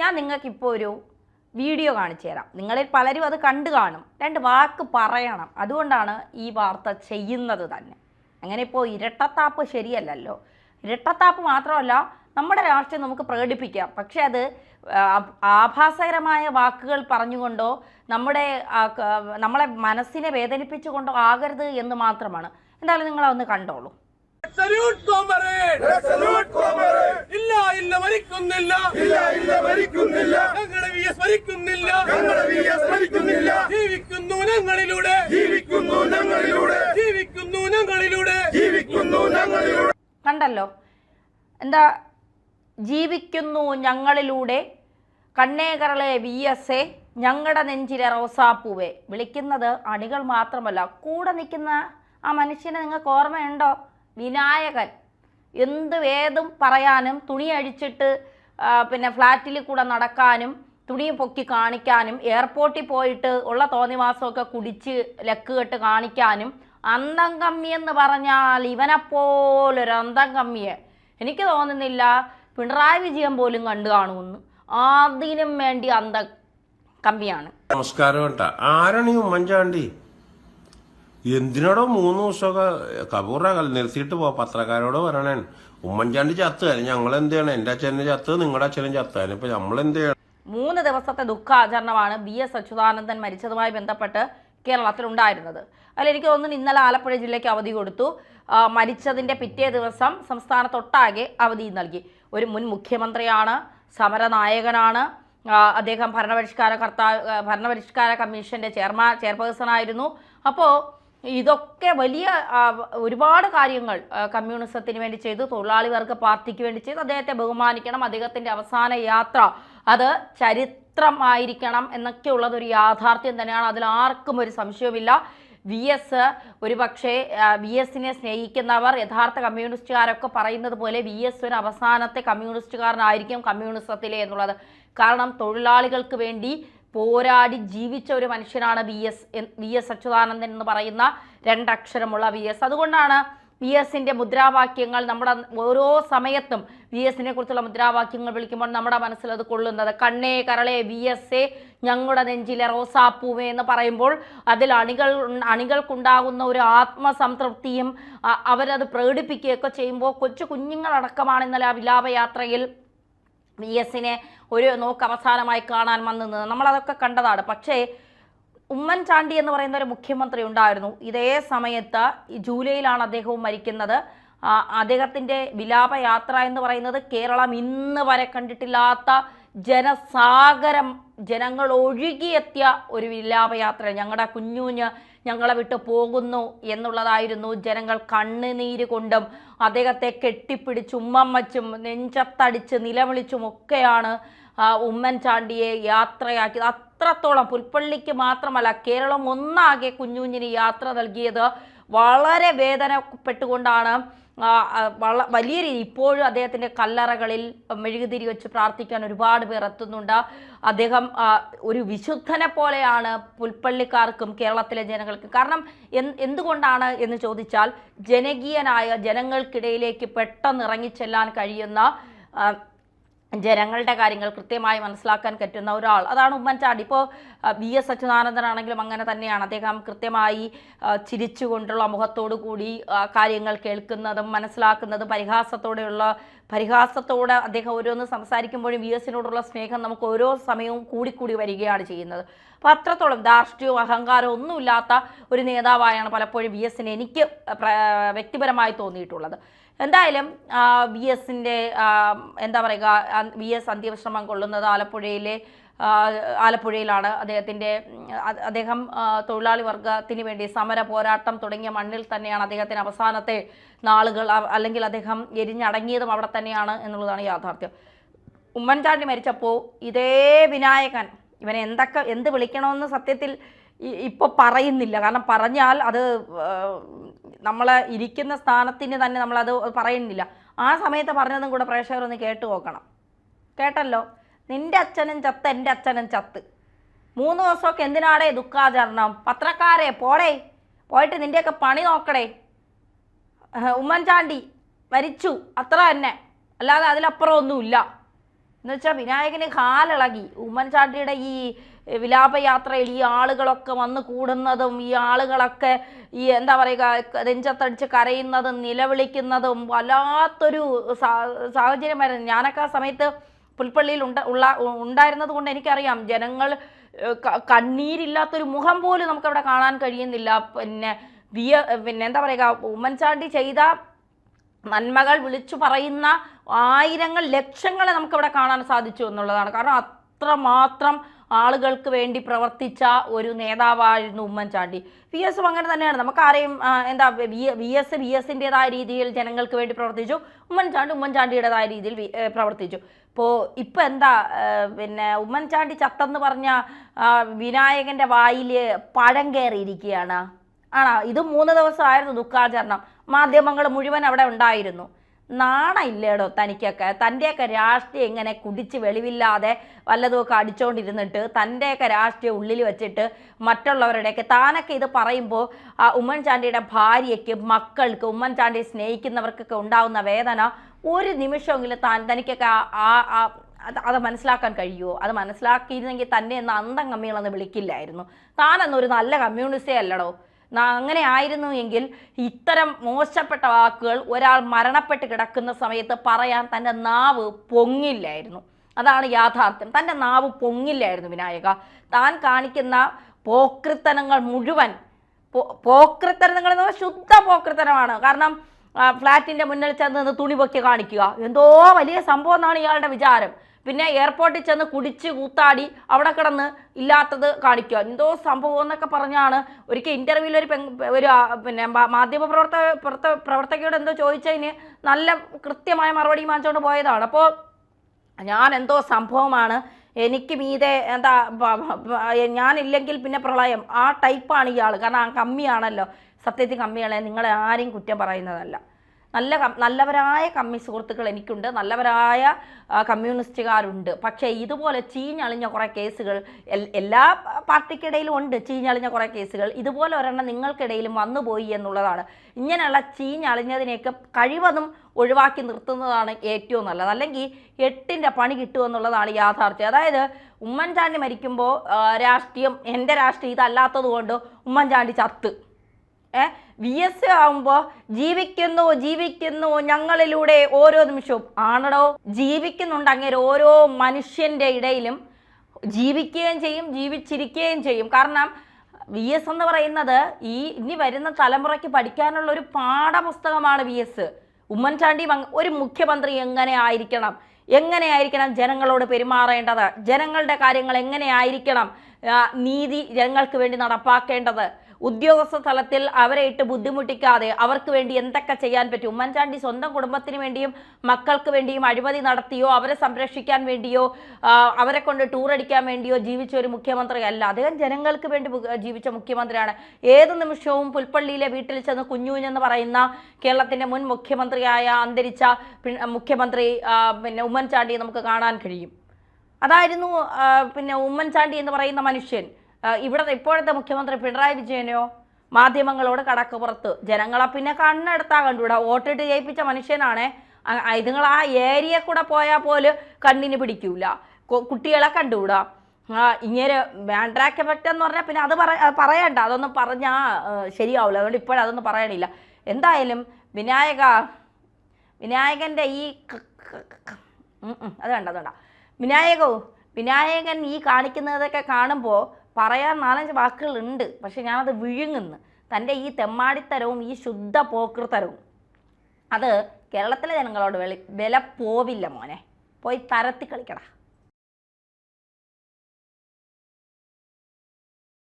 ഞാൻ നിങ്ങൾക്കിപ്പോൾ ഒരു വീഡിയോ കാണിച്ചു തരാം. നിങ്ങളിൽ പലരും അത് കണ്ടു കാണും. രണ്ട് വാക്ക് പറയണം. അതുകൊണ്ടാണ് ഈ വാർത്ത ചെയ്യുന്നത് തന്നെ. അങ്ങനെ ഇപ്പോൾ ഇരട്ടത്താപ്പ് ശരിയല്ലല്ലോ. ഇരട്ടത്താപ്പ് മാത്രമല്ല നമ്മുടെ രാഷ്ട്രീയം നമുക്ക് പ്രകടിപ്പിക്കാം. പക്ഷേ അത് ആഭാസകരമായ വാക്കുകൾ പറഞ്ഞുകൊണ്ടോ നമ്മുടെ നമ്മളെ മനസ്സിനെ വേദനിപ്പിച്ചുകൊണ്ടോ ആകരുത് എന്ന് മാത്രമാണ്. എന്തായാലും നിങ്ങളതൊന്ന് കണ്ടോളൂ. സല്യൂട്ട് കോമറേഡ് സല്യൂട്ട് കോമറേഡ് ഇല്ല ഇല്ല മരിക്കുന്നില്ല. ഇല്ല ഇല്ല മരിക്കുന്നില്ല. ഞങ്ങളെ വി എസ് മരിക്കുന്നില്ല. ഞങ്ങളെ വി എസ് മരിക്കുന്നില്ല. ജീവിക്കുന്നു ഞങ്ങളിലൂടെ. ജീവിക്കുന്നു ഞങ്ങളിലൂടെ. ജീവിക്കുന്നു ഞങ്ങളിലൂടെ. ജീവിക്കുന്നു ഞങ്ങളിലൂടെ. കണ്ടല്ലോ. എന്താ? ജീവിക്കുന്നു ഞങ്ങളിലൂടെ. കണ്ണേകരളെ വി എസ് എ ഞങ്ങളുടെ നെഞ്ചിലെ റോസാപ്പൂവെ. വിളിക്കുന്നത് അണികൾ മാത്രമല്ല. കൂടെ നിൽക്കുന്ന ആ മനുഷ്യനെ നിങ്ങൾക്ക് ഓർമ്മയുണ്ടോ? വിനായകൻ. എന്ത് വേദം പറയാനും തുണി അഴിച്ചിട്ട് പിന്നെ ഫ്ലാറ്റിൽ കൂടെ നടക്കാനും തുണി പൊക്കി കാണിക്കാനും എയർപോർട്ടിൽ പോയിട്ട് ഉള്ള തോന്നിവാസമൊക്കെ കുടിച്ച് ലക്ക് കെട്ട് കാണിക്കാനും അന്തം കമ്മി എന്ന് പറഞ്ഞാൽ ഇവനെപ്പോലൊരു അന്തം കമ്മിയെ. എനിക്ക് തോന്നുന്നില്ല പിണറായി വിജയൻ പോലും കണ്ടു കാണുമെന്ന്. അതിനും വേണ്ടി അന്ത കമ്മിയാണ്. നമസ്കാരം ആരാണ് ഉമ്മൻചാണ്ടി? എന്തിനോടോ മൂന്ന് ദിവസമൊക്കെ കപൂറ നിർത്തിയിട്ട് പോ പത്രക്കാരോട് പറയണേ ഉമ്മൻചാണ്ടി ചത്ത് ഞങ്ങൾ എന്ത് ചെയ്യണം എന്റെ അച്ഛനെ ചത്ത് നിങ്ങളുടെ അച്ഛനും ചത്ത്. ഇപ്പൊ നമ്മൾ എന്ത് ചെയ്യണം മൂന്ന് ദിവസത്തെ ദുഃഖാചരണമാണ് ബി എസ് അച്യുതാനന്ദൻ മരിച്ചതുമായി ബന്ധപ്പെട്ട് കേരളത്തിലുണ്ടായിരുന്നത്. അതിൽ എനിക്ക് തോന്നുന്നു ഇന്നലെ ആലപ്പുഴ ജില്ലയ്ക്ക് അവധി കൊടുത്തു. മരിച്ചതിന്റെ പിറ്റേ ദിവസം സംസ്ഥാനത്തൊട്ടാകെ അവധി നൽകി. ഒരു മുൻ മുഖ്യമന്ത്രിയാണ് സമരനായകനാണ്. അദ്ദേഹം ഭരണപരിഷ്കാര കർത്താവ് ഭരണപരിഷ്കാര കമ്മീഷന്റെ ചെയർമാൻ ചെയർപേഴ്സൺ ആയിരുന്നു അപ്പോൾ ഇതൊക്കെ വലിയ ഒരുപാട് കാര്യങ്ങൾ കമ്മ്യൂണിസത്തിന് വേണ്ടി ചെയ്തു തൊഴിലാളി വർഗ പാർട്ടിക്ക് വേണ്ടി ചെയ്തു. അദ്ദേഹത്തെ ബഹുമാനിക്കണം. അദ്ദേഹത്തിന്റെ അവസാന യാത്ര അത് ചരിത്രമായിരിക്കണം എന്നൊക്കെ ഉള്ളത് ഒരു യാഥാർത്ഥ്യം തന്നെയാണ്. അതിൽ ആർക്കും ഒരു സംശയവുമില്ല. വി എസ് ഒരു പക്ഷേ വി എസിനെ സ്നേഹിക്കുന്നവർ യഥാർത്ഥ കമ്മ്യൂണിസ്റ്റുകാരൊക്കെ പറയുന്നത് പോലെ വി എസ് ഒരു അവസാനത്തെ കമ്മ്യൂണിസ്റ്റുകാരനായിരിക്കും കമ്മ്യൂണിസത്തിലെ എന്നുള്ളത്. കാരണം തൊഴിലാളികൾക്ക് വേണ്ടി പോരാടി ജീവിച്ച ഒരു മനുഷ്യനാണ് V S V S Achuthanandan എന്ന് പറയുന്ന രണ്ടക്ഷരമുള്ള വി എസ്. അതുകൊണ്ടാണ് വി എസിന്റെ മുദ്രാവാക്യങ്ങൾ നമ്മുടെ ഓരോ സമയത്തും വി എസിനെ കുറിച്ചുള്ള മുദ്രാവാക്യങ്ങൾ വിളിക്കുമ്പോൾ നമ്മുടെ മനസ്സിൽ അത് കൊള്ളുന്നത്. കണ്ണേ കരളെ വി എസ് എ ഞങ്ങളുടെ നെഞ്ചിലെ റോസാപ്പൂവേ എന്ന് പറയുമ്പോൾ അതിൽ അണികൾ അണികൾക്കുണ്ടാകുന്ന ഒരു ആത്മസംതൃപ്തിയും അവരത് പ്രകടിപ്പിക്കുകയൊക്കെ ചെയ്യുമ്പോൾ കൊച്ചു കുഞ്ഞുങ്ങളടക്കമാണ് ഇന്നലെ ആ വിലാപയാത്രയിൽ വി എസിനെ ഒരു നോക്ക് അവസാനമായി കാണാൻ വന്നു നമ്മളതൊക്കെ കണ്ടതാണ്. പക്ഷേ ഉമ്മൻചാണ്ടി എന്ന് പറയുന്ന ഒരു മുഖ്യമന്ത്രി ഉണ്ടായിരുന്നു. ഇതേ സമയത്ത് ജൂലൈയിലാണ് അദ്ദേഹവും മരിക്കുന്നത്. അദ്ദേഹത്തിന്റെ വിലാപയാത്ര എന്ന് പറയുന്നത് കേരളം ഇന്ന് വരെ കണ്ടിട്ടില്ലാത്ത ജനസാഗരം ജനങ്ങൾ ഒഴുകിയെത്തിയ ഒരു വിലാപയാത്ര ഞങ്ങളുടെ കുഞ്ഞുഞ്ഞ് ഞങ്ങളെ വിട്ടു പോകുന്നു എന്നുള്ളതായിരുന്നു ജനങ്ങൾ കണ്ണുനീര് കൊണ്ടും അദ്ദേഹത്തെ കെട്ടിപ്പിടിച്ചും ഉമ്മമ്മച്ചും നെഞ്ചത്തടിച്ച് നിലവിളിച്ചും ഒക്കെയാണ് ഉമ്മൻചാണ്ടിയെ യാത്രയാക്കിയത്. അത്രത്തോളം പുൽപ്പള്ളിക്ക് മാത്രമല്ല കേരളം ഒന്നാകെ കുഞ്ഞുഞ്ഞിന് യാത്ര നൽകിയത്. വളരെ വേദനപ്പെട്ടുകൊണ്ടാണ് വലിയ രീതി ഇപ്പോഴും അദ്ദേഹത്തിന്റെ കല്ലറകളിൽ മെഴുകുതിരി വെച്ച് പ്രാർത്ഥിക്കാൻ ഒരുപാട് പേർ എത്തുന്നുണ്ട്. അദ്ദേഹം ഒരു വിശുദ്ധനെ പോലെയാണ് പുൽപ്പള്ളിക്കാർക്കും കേരളത്തിലെ ജനങ്ങൾക്കും. കാരണം എന്തുകൊണ്ടാണ് എന്ന് ചോദിച്ചാൽ ജനകീയനായ ജനങ്ങൾക്കിടയിലേക്ക് പെട്ടെന്ന് ഇറങ്ങിച്ചെല്ലാൻ കഴിയുന്ന ജനങ്ങളുടെ കാര്യങ്ങൾ കൃത്യമായി മനസ്സിലാക്കാൻ പറ്റുന്ന ഒരാൾ. അതാണ് ഉമ്മൻചാണ്ടി. ഇപ്പോൾ വി എസ് അച്യുതാനന്ദനാണെങ്കിലും അങ്ങനെ തന്നെയാണ്. അദ്ദേഹം കൃത്യമായി ചിരിച്ചുകൊണ്ടുള്ള മുഖത്തോടു കൂടി കാര്യങ്ങൾ കേൾക്കുന്നതും മനസ്സിലാക്കുന്നതും പരിഹാസത്തോടെയുള്ള പരിഹാസത്തോടെ അദ്ദേഹം ഓരോന്ന് സംസാരിക്കുമ്പോഴും വി എസിനോടുള്ള സ്നേഹം നമുക്ക് ഓരോ സമയവും കൂടിക്കൂടി വരികയാണ് ചെയ്യുന്നത്. അപ്പോൾ അത്രത്തോളം ധാർഷ്ട്യവും അഹങ്കാരവും ഒന്നുമില്ലാത്ത ഒരു നേതാവായാണ് പലപ്പോഴും വി എസിന് എനിക്ക് വ്യക്തിപരമായി തോന്നിയിട്ടുള്ളത്. എന്തായാലും വി എസിന്റെ എന്താ പറയുക വി എസ് അന്ത്യവിശ്രമം കൊള്ളുന്നത് ആലപ്പുഴയിലെ ആലപ്പുഴയിലാണ്. അദ്ദേഹത്തിന്റെ അദ്ദേഹം തൊഴിലാളി വർഗത്തിന് വേണ്ടി സമര പോരാട്ടം തുടങ്ങിയ മണ്ണിൽ തന്നെയാണ് അദ്ദേഹത്തിന്റെ അവസാനത്തെ നാളുകൾ. അല്ലെങ്കിൽ അദ്ദേഹം എരിഞ്ഞടങ്ങിയതും അവിടെ തന്നെയാണ് എന്നുള്ളതാണ് യാഥാർത്ഥ്യം. ഉമ്മൻചാണ്ടി മരിച്ചപ്പോൾ ഇതേ വിനായകൻ ഇവനെ എന്തൊക്കെ എന്ത് വിളിക്കണമെന്ന് സത്യത്തിൽ ഇ- ഇപ്പൊ പറയുന്നില്ല. കാരണം പറഞ്ഞാൽ അത് നമ്മളെ ഇരിക്കുന്ന സ്ഥാനത്തിന് തന്നെ നമ്മളത് പറയുന്നില്ല. ആ സമയത്ത് പറഞ്ഞതും കൂടെ പ്രേക്ഷകരൊന്ന് കേട്ടു നോക്കണം. കേട്ടല്ലോ? നിന്റെ അച്ഛനും ചത്ത് എന്റെ അച്ഛനും ചത്ത്. മൂന്ന് ദിവസമൊക്കെ എന്തിനാടേ ദുഃഖാചരണം? പത്രക്കാരെ പോടേ. പോയിട്ട് നിന്റെയൊക്കെ പണി നോക്കടേ. ഉമ്മൻചാണ്ടി മരിച്ചു. അത്ര തന്നെ. അല്ലാതെ അതിലപ്പുറം ഒന്നുമില്ല എന്ന് വെച്ചാൽ വിനായകന് കാലിളകി. ഉമ്മൻചാണ്ടിയുടെ ഈ വിലാപയാത്രയിൽ ഈ ആളുകളൊക്കെ വന്ന് കൂടുന്നതും ഈ ആളുകളൊക്കെ ഈ എന്താ പറയുക നെഞ്ചത്തടിച്ച് കരയുന്നതും നിലവിളിക്കുന്നതും വല്ലാത്തൊരു സാഹചര്യമായിരുന്നു. ഞാനൊക്കെ ആ സമയത്ത് പുൽപ്പള്ളിയിൽ ഉണ്ട ഉള്ള ഉണ്ടായിരുന്നത് കൊണ്ട് എനിക്കറിയാം. ജനങ്ങൾ കണ്ണീരില്ലാത്തൊരു മുഖം പോലും നമുക്കവിടെ കാണാൻ കഴിയുന്നില്ല. പിന്നെ വിയ പിന്നെ എന്താ പറയുക ഉമ്മൻചാണ്ടി ചെയ്ത നന്മകൾ വിളിച്ചു പറയുന്ന ആയിരങ്ങൾ ലക്ഷങ്ങളെ നമുക്കിവിടെ കാണാൻ സാധിച്ചു എന്നുള്ളതാണ്. കാരണം അത്രമാത്രം ആളുകൾക്ക് വേണ്ടി പ്രവർത്തിച്ച ഒരു നേതാവായിരുന്നു ഉമ്മൻചാണ്ടി. വി എസും അങ്ങനെ തന്നെയാണ്. നമുക്കറിയും എന്താ വി എസ് വി എസിന്റെതായ രീതിയിൽ ജനങ്ങൾക്ക് വേണ്ടി പ്രവർത്തിച്ചു. ഉമ്മൻചാണ്ടി ഉമ്മൻചാണ്ടിയുടേതായ രീതിയിൽ പ്രവർത്തിച്ചു. ഇപ്പോൾ ഇപ്പം എന്താ പിന്നെ ഉമ്മൻചാണ്ടി ചത്തെന്ന് പറഞ്ഞ വിനായകന്റെ വായിൽ പഴം കയറിയിരിക്കുകയാണ്. ആണോ? ഇത് മൂന്ന് ദിവസമായിരുന്നു ദുഃഖാചരണം. മാധ്യമങ്ങൾ മുഴുവൻ അവിടെ ഉണ്ടായിരുന്നു. നാണയില്ലേടോ തനിക്കൊക്കെ? തന്റെയൊക്കെ രാഷ്ട്രീയം ഇങ്ങനെ കുടിച്ച് വെളിവില്ലാതെ വല്ലതുമൊക്കെ അടിച്ചുകൊണ്ടിരുന്നിട്ട് തന്റെയൊക്കെ രാഷ്ട്രീയം ഉള്ളിൽ വെച്ചിട്ട് മറ്റുള്ളവരുടെയൊക്കെ താനൊക്കെ ഇത് പറയുമ്പോൾ ആ ഉമ്മൻചാണ്ടിയുടെ ഭാര്യയ്ക്ക് മക്കൾക്ക് ഉമ്മൻചാണ്ടിയെ സ്നേഹിക്കുന്നവർക്കൊക്കെ ഉണ്ടാവുന്ന വേദന ഒരു നിമിഷമെങ്കിലും താൻ തനിക്കൊക്കെ ആ- അത് അത് മനസ്സിലാക്കാൻ കഴിയുമോ? അത് മനസ്സിലാക്കിയിരുന്നെങ്കിൽ തന്നെ എന്ന് അന്തം കമ്മികളെന്ന് വിളിക്കില്ലായിരുന്നു. താനെന്നൊരു നല്ല കമ്മ്യൂണിസ്റ്റേ അല്ലടോ. അങ്ങനെ ആയിരുന്നു എങ്കിൽ ഇത്തരം മോശപ്പെട്ട വാക്കുകൾ ഒരാൾ മരണപ്പെട്ട് കിടക്കുന്ന സമയത്ത് പറയാൻ തന്റെ നാവ് പൊങ്ങില്ലായിരുന്നു. അതാണ് യാഥാർത്ഥ്യം. തന്റെ നാവ് പൊങ്ങില്ലായിരുന്നു വിനായക. താൻ കാണിക്കുന്ന പോക്രിത്തനങ്ങൾ മുഴുവൻ പോക്രിത്തനങ്ങൾ എന്ന് പറഞ്ഞാൽ ശുദ്ധ പോക്രിത്തനമാണ്. കാരണം ഫ്ലാറ്റിന്റെ മുന്നിൽ ചെന്ന് നിന്ന് തുണി പൊക്കി കാണിക്കുക. എന്തോ വലിയ സംഭവം എന്നാണ് ഇയാളുടെ വിചാരം. പിന്നെ എയർപോർട്ടിൽ ചെന്ന് കുടിച്ച് കൂത്താടി അവിടെ കിടന്ന് ഇല്ലാത്തത് കാണിക്കുക. എന്തോ സംഭവം എന്നൊക്കെ പറഞ്ഞാണ് ഒരിക്കൽ ഇന്റർവ്യൂവിൽ ഒരു ഒരു പിന്നെ മാധ്യമപ്രവർത്തക മാധ്യമ പ്രവർത്തക പ്രവർത്ത പ്രവർത്തകയോട് എന്തോ ചോദിച്ചതിന് നല്ല കൃത്യമായ മറുപടി വാങ്ങിച്ചുകൊണ്ട് പോയതാണ്. അപ്പോൾ ഞാൻ എന്തോ സംഭവമാണ് എനിക്ക് മീതെ എന്താ ഞാനില്ലെങ്കിൽ പിന്നെ പ്രളയം. ആ ടൈപ്പാണ് ഇയാൾ കാരണം ആ കമ്മിയാണല്ലോ. സത്യത്തിൽ കമ്മികളെ നിങ്ങളെ ആരെയും കുറ്റം പറയുന്നതല്ല. നല്ല നല്ലവരായ കമ്മി സുഹൃത്തുക്കൾ എനിക്കുണ്ട്. നല്ലവരായ കമ്മ്യൂണിസ്റ്റുകാരുണ്ട്. പക്ഷേ ഇതുപോലെ ചീഞ്ഞളിഞ്ഞ കുറേ കേസുകൾ എല്ലാ പാർട്ടിക്കിടയിലും ഉണ്ട്. ചീഞ്ഞളിഞ്ഞ കുറേ കേസുകൾ. ഇതുപോലെ ഒരെണ്ണം നിങ്ങൾക്കിടയിലും വന്നുപോയി എന്നുള്ളതാണ്. ഇങ്ങനെയുള്ള ചീഞ്ഞളിഞ്ഞതിനെയൊക്കെ കഴിവതും ഒഴിവാക്കി നിർത്തുന്നതാണ് ഏറ്റവും നല്ലത്. അല്ലെങ്കിൽ എട്ടിന്റെ പണി കിട്ടുമെന്നുള്ളതാണ് യാഥാർത്ഥ്യം. അതായത് ഉമ്മൻചാണ്ടി മരിക്കുമ്പോൾ രാഷ്ട്രീയം എന്റെ രാഷ്ട്രീയം ഇതല്ലാത്തത് കൊണ്ട് ഉമ്മൻചാണ്ടി ചത്ത്. വി എസ് ആവുമ്പോൾ ജീവിക്കുന്നു ജീവിക്കുന്നു ഞങ്ങളിലൂടെ ഓരോ നിമിഷവും. ആണടോ? ജീവിക്കുന്നുണ്ട് അങ്ങനെ ഓരോ മനുഷ്യന്റെ ഇടയിലും. ജീവിക്കുകയും ചെയ്യും ജീവിച്ചിരിക്കുകയും ചെയ്യും. കാരണം വി എസ് എന്ന് പറയുന്നത് ഈ ഇനി വരുന്ന തലമുറയ്ക്ക് പഠിക്കാനുള്ള ഒരു പാഠപുസ്തകമാണ് വി എസ് ഉമ്മൻചാണ്ടി ഒരു മുഖ്യമന്ത്രി എങ്ങനെ ആയിരിക്കണം? എങ്ങനെയായിരിക്കണം ജനങ്ങളോട് പെരുമാറേണ്ടത്? ജനങ്ങളുടെ കാര്യങ്ങൾ എങ്ങനെയായിരിക്കണം നീതി ജനങ്ങൾക്ക് വേണ്ടി നടപ്പാക്കേണ്ടത്? ഉദ്യോഗസ്ഥ തലത്തിൽ അവരെ ഇട്ട് ബുദ്ധിമുട്ടിക്കാതെ അവർക്ക് വേണ്ടി എന്തൊക്കെ ചെയ്യാൻ പറ്റും? ഉമ്മൻചാണ്ടി സ്വന്തം കുടുംബത്തിന് വേണ്ടിയും മക്കൾക്ക് വേണ്ടിയും അഴിമതി നടത്തിയോ അവരെ സംരക്ഷിക്കാൻ വേണ്ടിയോ അവരെ കൊണ്ട് ടൂർ അടിക്കാൻ വേണ്ടിയോ ജീവിച്ച ഒരു മുഖ്യമന്ത്രി അല്ല അദ്ദേഹം ജനങ്ങൾക്ക് വേണ്ടി ജീവിച്ച മുഖ്യമന്ത്രിയാണ്. ഏത് നിമിഷവും പുൽപ്പള്ളിയിലെ വീട്ടിൽ ചെന്ന് കുഞ്ഞുഞ്ഞെന്ന് പറയുന്ന കേരളത്തിന്റെ മുൻ മുഖ്യമന്ത്രിയായ അന്തരിച്ച മുഖ്യമന്ത്രി പിന്നെ ഉമ്മൻചാണ്ടിയെ നമുക്ക് കാണാൻ കഴിയും. അതായിരുന്നു പിന്നെ ഉമ്മൻചാണ്ടി എന്ന് പറയുന്ന മനുഷ്യൻ. ഇവിടെ ഇപ്പോഴത്തെ മുഖ്യമന്ത്രി പിണറായി വിജയനെയോ മാധ്യമങ്ങളോട് കടക്ക് പുറത്ത് ജനങ്ങളെ പിന്നെ കണ്ണെടുത്താ കണ്ടുവിടാ വോട്ടിട്ട് ജയിപ്പിച്ച മനുഷ്യനാണ്. ഇതുങ്ങൾ ആ ഏരിയ കൂടെ പോയാൽ പോലും കണ്ണിന് പിടിക്കൂല. കുട്ടികളെ കണ്ടുവിടാം ഇങ്ങനെ ബാൻഡ്രാക്ക് എഫക്റ്റ് എന്ന് പറഞ്ഞാൽ പിന്നെ അത് പറ പറയണ്ട. അതൊന്നും പറഞ്ഞാൽ ശരിയാവില്ല അതുകൊണ്ട് ഇപ്പോഴതൊന്നും പറയണില്ല. എന്തായാലും വിനായക വിനായകന്റെ ഈ അത് വേണ്ട അത് വേണ്ട. വിനായകോ വിനായകൻ ഈ കാണിക്കുന്നതൊക്കെ കാണുമ്പോൾ പറയാൻ നാലഞ്ച് വാക്കുകളുണ്ട്. പക്ഷെ ഞാനത് വിഴുങ്ങുന്നു. തന്റെ ഈ തെമ്മാടിത്തരവും ഈ ശുദ്ധ പോക്കൃത്തരവും അത് കേരളത്തിലെ ജനങ്ങളോട് വെളി വില പോവില്ല മോനെ. പോയി തരത്തി കളിക്കടാ.